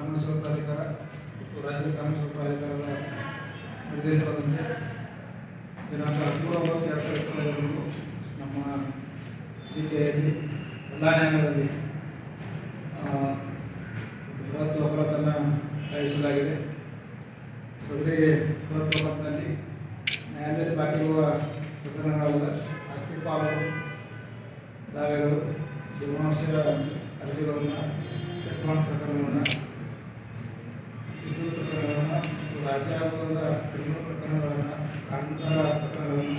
ಕಾನೂನು ಪ್ರಾಧಿಕಾರ ಮತ್ತು ರಾಜ್ಯ ಕಾನೂನು ಪ್ರಾಧಿಕಾರದ ನಿರ್ದೇಶನದಂತೆ ದಿನಾಂಕ ಹದಿಮೂರು ಒಂಬತ್ತು ಎರಡು ಸಾವಿರದ ಇಪ್ಪತ್ತೈದರಂದು ನಮ್ಮ ಜಿಲ್ಲೆಯಲ್ಲಿ ಎಲ್ಲ ನ್ಯಾಯಾಲಯಗಳಲ್ಲಿ ಆ, ಬೃಹತ್ ಆಯೋಜಿಸಲಾಗಿದೆ ಸದರಿ ಬೃಹತ್ ಅಪರಾಧದಲ್ಲಿ ನ್ಯಾಯಾಲಯದಲ್ಲಿ ಬಾಕಿರುವ ಪ್ರಕರಣಗಳೆಲ್ಲ ಆಸ್ತಿ ಪಾಲು ದಾವೆಗಳು ಜೀವನಾಂಶ ಅರಸಿಗಳನ್ನು ಚೆಕ್ ಬಾಕ್ಸ್ ಪ್ರಕರಣಗಳನ್ನು ವಿದ್ಯುತ್ ಪ್ರಕರಣಗಳನ್ನು ರಾಜ್ಯಾಂಗದ ಕ್ರಿಮಿನಲ್ ಪ್ರಕರಣಗಳನ್ನು ಕಾರ್ಮಿಕರ ಪ್ರಕರಣಗಳನ್ನು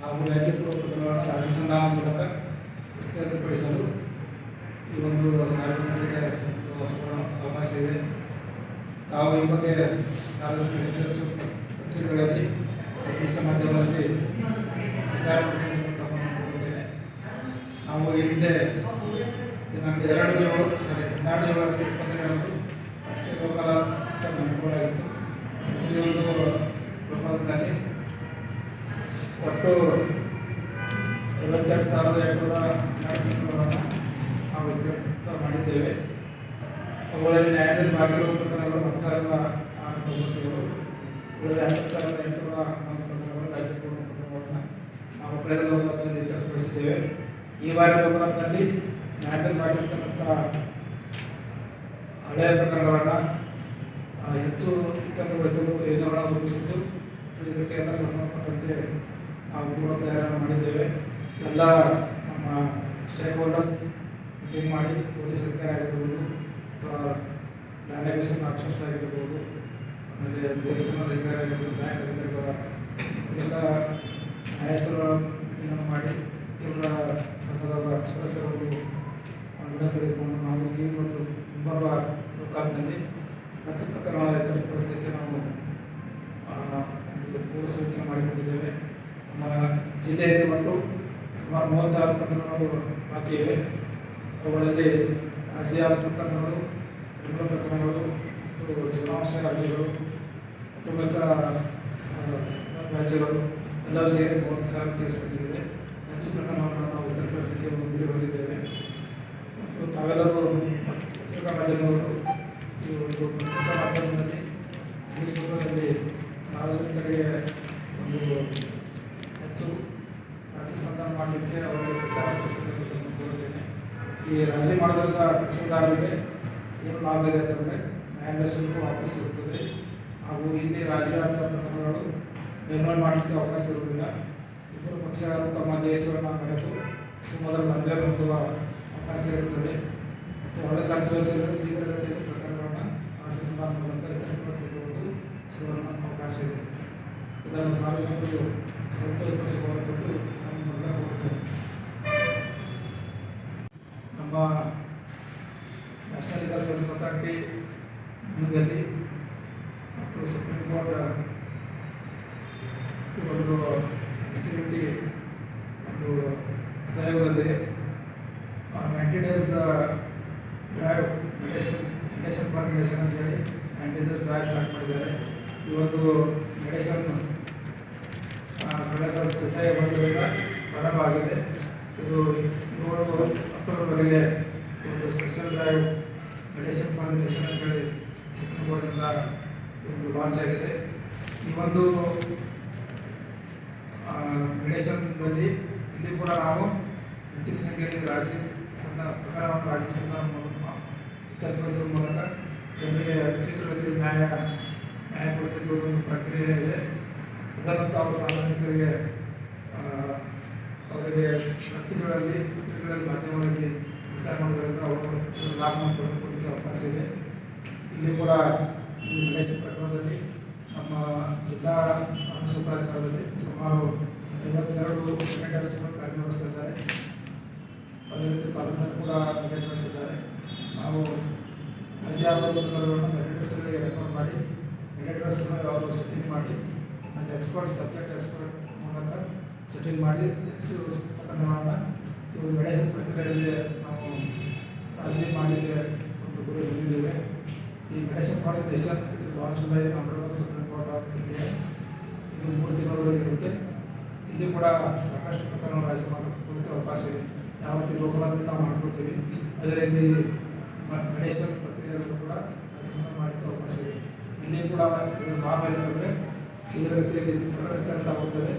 ಹಾಗೂ ವ್ಯಾಜ್ಯಪೂರ್ವ ಪ್ರಕರಣಗಳನ್ನು ರಾಜ್ಯ ಸಂಧಾನ ಮೂಲಕ ಇತ್ಯರ್ಥಪಡಿಸಲು ಈ ಒಂದು ಸಾರ್ವಜನಿಕರಿಗೆ ಅವಕಾಶ ಇದೆ. ತಾವು ಈ ಬಗ್ಗೆ ಹೆಚ್ಚು ಹೆಚ್ಚು ಪತ್ರಿಕೆಗಳಲ್ಲಿ ಪ್ರತಿ ಮಾಧ್ಯಮಗಳಲ್ಲಿ ಪಡಿಸಲು ತಗೊಂಡುಕೊಳ್ಳುತ್ತೇನೆ ನಾವು ಹಿಂದೆ ದಿನಾಂಕ ಎರಡು ಏಳು ಸಾರಿ ಹನ್ನೆರಡು ಸಾವಿರದ ಇಪ್ಪತ್ತೈದರಂದು ರಾಷ್ಟ್ರೀಯ ಲೋಕಾಯುಕ್ತ ನಂಬಿಕೊಳ್ಳಾಗಿತ್ತು ಸೊ ಈ ಒಂದು ಲೋಕಾಯುಕ್ತದಲ್ಲಿ ಒಟ್ಟು ಐವತ್ತೆರಡು ಸಾವಿರದ ಎಂಟುನೂರ ಹನ್ನೆರಡು ಪ್ರಕರಣಗಳನ್ನು ನಾವು ಇತ್ಯರ್ಥ ಮಾಡಿದ್ದೇವೆ ಅವುಗಳಲ್ಲಿ ನ್ಯಾಯಾಲಯದಲ್ಲಿ ಬಾಕಿ ಇರುವ ಪ್ರಕರಣಗಳು ಹತ್ತು ಸಾವಿರದ ಆರು ತೊಂಬತ್ತೇಳು ಉಳಿದ ಹತ್ತು ಸಾವಿರದ ಎಂಟುನೂರ ಹನ್ನೊಂದು ಪ್ರಕರಣಗಳು ರಾಜ್ಯಪೂರ್ಣ ಪ್ರಕರಣಗಳನ್ನು ನಾವು ಕಳೆದ ಲೋಕದಲ್ಲಿ ತಪ್ಪಿಸಿದ್ದೇವೆ ಈ ಬಾರಿ ಲೋಕದಲ್ಲಿ ನ್ಯಾಯದಲ್ಲಿ ಬಾಕಿರ್ತಕ್ಕಂಥ ಹಳೆಯ ಪ್ರಕರಣಗಳನ್ನು ಹೆಚ್ಚು ಇತ್ಯರ್ಥಗೊಳಿಸಲು ಯೋಜನೆಗಳನ್ನು ರೂಪಿಸಿದ್ದು ಇದಕ್ಕೆಲ್ಲ ಸಂಬಂಧಪಟ್ಟಂತೆ ನಾವು ಪೂರ್ವ ತಯಾರನ್ನು ಮಾಡಿದ್ದೇವೆ. ಎಲ್ಲ ನಮ್ಮ ಸ್ಟೇಕ್ ಹೋಲ್ಡರ್ಸ್ ಮೀಟಿಂಗ್ ಮಾಡಿ, ಪೊಲೀಸ್ ಅಧಿಕಾರಿ ಆಗಿರ್ಬೋದು ಲ್ಯಾಂಡ್ ಆಫೀಸರ್ಸ್ ಆಗಿರ್ಬೋದು, ಆಮೇಲೆ ದೇವಸ್ಥಾನ ಅಧಿಕಾರಿ ಆಗಿರ್ಬೋದು ಬ್ಯಾಂಕ್ ಅಧಿಕಾರಿಗಳ ಎಲ್ಲ ಹೆಸರು ಮೀಟಿಂಗನ್ನು ಮಾಡಿ, ಎಲ್ಲ ಸಂಘದ ಸದಸ್ಯರು ನಡೆಸಬೇಕು ನಾವು ಈ ಒಂದು ಮುಂಬರುವ ಲೋಕಾಲ್ನಲ್ಲಿ ಹೆಚ್ಚು ಪ್ರಕರಣ ಎತ್ತರಪಡಿಸಲಿಕ್ಕೆ ನಾವು ಪೂರ್ವ ಸಮಿತಿಯನ್ನು ಮಾಡಿಕೊಂಡಿದ್ದೇವೆ. ನಮ್ಮ ಜಿಲ್ಲೆಯಲ್ಲಿ ಒಟ್ಟು ಸುಮಾರು ಮೂವತ್ತು ಸಾವಿರ ಪ್ರಕರಣಗಳು ಬಾಕಿ ಇವೆ. ಅವುಗಳಲ್ಲಿ ರಾಜ್ಯ ಪ್ರಕರಣಗಳು ಕ್ರಿಮಿನಲ್ ಪ್ರಕರಣಗಳು ಮತ್ತು ಜೀವನಾಂಶ ರಾಜ್ಯಗಳು ಕುಟುಂಬಕ ರಾಜ್ಯಗಳು ಎಲ್ಲವೂ ಸೇರಿ ಮೂವತ್ತು ಸಾವಿರ ಕೇಸ್ ಬಂದಿದೆ. ಹೆಚ್ಚು ಪ್ರಕರಣಗಳನ್ನು ನಾವು ಇತರಪಡಿಸಲಿಕ್ಕೆ ಒಂದು ಗುರಿ ಹೊಂದಿದ್ದೇವೆ ಮತ್ತು ತಾವೆಲ್ಲರೂ ಪತ್ರಿಕಾ ಈ ಒಂದು ಪತ್ರಿಕಾ ಮಾಧ್ಯಮದಲ್ಲಿ ಸಾರ್ವಜನಿಕರಿಗೆ ಒಂದು ಹೆಚ್ಚು ರಾಜ್ಯ ಸಂಧಾನ ಮಾಡಲಿಕ್ಕೆ ಅವರಿಗೆ ಪ್ರಚಾರ ಪಡಿಸಬೇಕು ಅಂತ ಕೋರುತ್ತೇನೆ ಈ ರಾಜಿ ಮಾಡೋದ್ರಿಂದ ಪಕ್ಷಗಾರರಿಗೆ ಏನು ಲಾಭ ಇದೆ ಅಂತಂದರೆ ನ್ಯಾಯಾಲಯ ಶುಲ್ಕ ವಾಪಸ್ ಇರುತ್ತದೆ ಹಾಗೂ ಇಲ್ಲಿ ರಾಜ್ಯದ ಪ್ರಕರಣಗಳು ನಿರ್ಮಾಣ ಮಾಡಲಿಕ್ಕೆ ಅವಕಾಶ ಇರುವುದಿಲ್ಲ. ಇಬ್ಬರು ಪಕ್ಷಗಾರರು ತಮ್ಮ ದೇಶವನ್ನು ಮರೆತು ಸುಮಾರು ಬಂದೇ ಹೊಂದುವ ಅವಕಾಶ ಇರುತ್ತದೆ. ಮತ್ತು ಒಳ್ಳೆ ಖರ್ಚು ವೆಚ್ಚದಲ್ಲಿ ಶೀಘ್ರಗತಿಯಲ್ಲಿ ಪ್ರಕರಣಗಳನ್ನು ರಾಜಕೀಯ ಮೂಲಕ ಇತರಪಡಿಸಿಕೊಳ್ಳುವುದು ಸುವರ್ಣ ಅವಕಾಶ ಇದೆ. ಇದನ್ನು ಸಾರ್ವಜನಿಕರು ಸದುಪಯೋಗಪಡಿಸಿಕೊಳ್ಳಬೇಕು ನಮ್ಮ ಮೂಲಕ ಕೋರುತ್ತೇನೆ ನಮ್ಮ ನ್ಯಾಷನಲ್ ಲೀಗಲ್ ಸರ್ವಿಸ್ ಅಥಾರಿಟಿ ಮುಂದಲ್ಲಿ ಮತ್ತು ಸುಪ್ರೀಂ ಕೋರ್ಟ್ ಈ ಒಂದು ಎಕ್ಸಿಬಿಟಿ ಒಂದು ಸಹಯೋಗದಲ್ಲಿ ninety days drive mediation mediation for nation ಅಂತ ಹೇಳಿ ನೈಂಟಿ ಡೇಸ್ ಡ್ರೈವ್ ಸ್ಟಾರ್ಟ್ ಮಾಡಿದ್ದಾರೆ. ಇವತ್ತು ಮೆಡಿಸನ್ ಕಳೆದ ಜೊತೆ ಒಂದರಿಂದ ಪ್ರಾರಂಭ ಆಗಿದೆ. ಇದು ಏಳು ಅಕ್ಟೋಬರ್ವರೆಗೆ ಒಂದು ಸ್ಪೆಷಲ್ ಡ್ರೈವ್ ಮೆಡಿಸಿನ್ ನಿರ್ದೇಶನ ಅಂತೇಳಿ ಕೋರ್ಟಿಂದ ಒಂದು ಲಾಂಚ್ ಆಗಿದೆ. ಈ ಒಂದು ಮೆಡಿಸನ್ನಲ್ಲಿ ಇಲ್ಲಿ ಕೂಡ ನಾವು ಹೆಚ್ಚಿನ ಸಂಖ್ಯೆಯಲ್ಲಿ ರಾಜ್ಯ ಸಂಘ ಪ್ರಕಾರವನ್ನು ಸಂಘ ಮೂಲಕ ಇತ್ಯರ್ಥಗೊಳಿಸುವ ಮೂಲಕ ಜನರಿಗೆ ಕ್ಷೇತ್ರದಲ್ಲಿ ನ್ಯಾಯ ನ್ಯಾಯ ಒಂದು ಪ್ರಕ್ರಿಯೆ ಇದೆ. ಇದನ್ನು ತಾವು ಸಾರ್ವಜನಿಕರಿಗೆ ಅವರಿಗೆ ಪತ್ರಿಕೆಗಳಲ್ಲಿ ಪತ್ರಿಕೆಗಳಲ್ಲಿ ಮಾಧ್ಯಮಗಳಲ್ಲಿ ಕೆಲಸ ಮಾಡೋದ್ರಿಂದ ಅವರು ಲಾಭ ಪಡೆದುಕೊಳ್ಳಲಿಕ್ಕೆ ಅವಕಾಶ ಇದೆ. ಇಲ್ಲಿ ಕೂಡ ಈ ಮೆಡಿಸಿನ್ ಪ್ರಕರಣದಲ್ಲಿ ನಮ್ಮ ಜಿಲ್ಲಾ ಪ್ರಾಧಿಕಾರದಲ್ಲಿ ಸುಮಾರು ಐವತ್ತೆರಡು ಮೆಡಿಕಲ್ಸ್ ಕಾರ್ಯನಿರ್ವಹಿಸ್ತಿದ್ದಾರೆ ಅದೇ ರೀತಿ ತಾಲೂಕಿನಲ್ಲಿ ಕೂಡ ನಿರ್ವಹಿಸಿದ್ದಾರೆ ನಾವು ಪ್ರಕರಣಗಳನ್ನು ಮೆಡಿಕಲ್ಸ್ಗಳಿಗೆ ರೆಫರ್ ಮಾಡಿ ಮೆಡಿಕಲ್ಸ್ನ ಅವರು ಸೆಟ್ಟಿಂಗ್ ಮಾಡಿ, ಅಲ್ಲಿ ಎಕ್ಸ್ಪರ್ಟ್ ಸಬ್ಜೆಕ್ಟ್ ಎಕ್ಸ್ಪರ್ಟ್ ಮೂಲಕ ಸೆಟ್ಟಿಂಗ್ ಮಾಡಿ ಹೆಚ್ಚು ಪ್ರಕರಣಗಳನ್ನು ಇವು ಮೆಡಿಸಿನ್ ನಾವು ರಾಜಕೀಯ ಮಾಡಲಿಕ್ಕೆ ಒಂದು ಗುರಿ ಹೊಂದಿದ್ದೇವೆ. ಈ mediation for nation it is launch by supreme court of India ಇದು ಮೂರು ತಿಂಗಳವರೆಗೆ ಇರುತ್ತೆ. ಇಲ್ಲಿ ಕೂಡ ಸಾಕಷ್ಟು ಪ್ರಕರಣ ರಾಜಿ ಮಾಡೋದಕ್ಕೆ ಅವಕಾಶ ಇದೆ. ಯಾವ ರೀತಿ ನಾವು ಮಾಡ್ಕೊಳ್ತೀವಿ, ಅದೇ ರೀತಿ ಮೆಡಿಸಿನ್ ಪ್ರಕ್ರಿಯೆಯಲ್ಲೂ ಕೂಡ ಕೂಡ ಇದರ ಲಾಭ ಏನಂತಂದರೆ ಶೀಘ್ರಗತಿಯಲ್ಲಿ ಪ್ರಕಟ ಆಗುತ್ತದೆ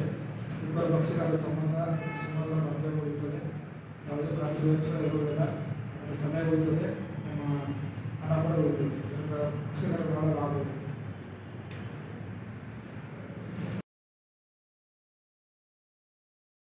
ಇಬ್ಬರ ಪಕ್ಷಗಳ ಸಂಬಂಧ ಸುಮಾರು ಮಧ್ಯೆ ಹೋಗುತ್ತದೆ ಯಾವುದೇ ಖರ್ಚು ವೆಚ್ಚ ಇರುವುದಿಲ್ಲ ಸಮಯ ಹೋಗುತ್ತದೆ ನಮ್ಮ ಹಣ ಕೂಡ ಹೋಗುತ್ತದೆ ಇದರಿಂದ ಪಕ್ಷಗಳ ಬಹಳ ಲಾಭ ಇದೆ.